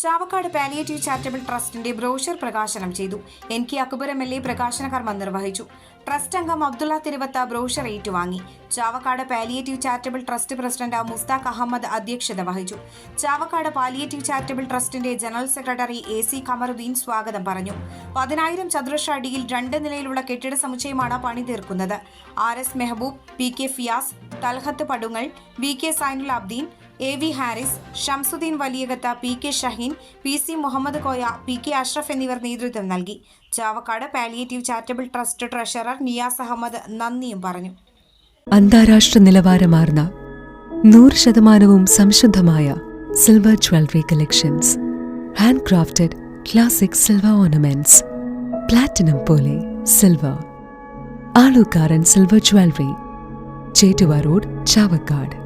Chavakkad palliative charitable ട്രസ്റ്റിന്റെ brochure പ്രകാശനം ചെയ്തു. N K Akbar M L A പ്രകാശന കർമ്മം നിർവഹിച്ചു. ട്രസ്റ്റ് അംഗം അബ്ദുള്ള തിരുവത്ത ബ്രോഷർ ഏറ്റുവാങ്ങി. Chavakkad palliative charitable trust president Musthaq Ahammed അധ്യക്ഷത വഹിച്ചു. ചാവക്കാട് പാലിയേറ്റീവ് ചാരിറ്റബിൾ ട്രസ്റ്റിന്റെ general secretary A C Khamaruddeen സ്വാഗതം പറഞ്ഞു. പതിനായിരം ചതുരശ്ര അടിയിൽ രണ്ട് നിലയിലുള്ള കെട്ടിട സമുച്ചയമാണ് പണി തീർക്കുന്നത്. R S Mehaboob P K Fiyas Thalhath Padungal V K Sainul Abdeen A V Haris Shamsudheen Valiyakath P K Shaheen P C Muhammed Koya P K Ashraf എന്നിവർ നേതൃത്വം നൽകി. Chavakkad palliative charitable trust treasurer Niyas Ahammed നന്ദിയും പറഞ്ഞു. അന്താരാഷ്ട്ര നിലവാരമാർന്ന നൂറ് ശതമാനവും സംശുദ്ധമായ silver jewellery collections hand crafted classic silver ornaments platinum പോലെ silver Alukkaran silver jewellery Chettuva road Chavakkad.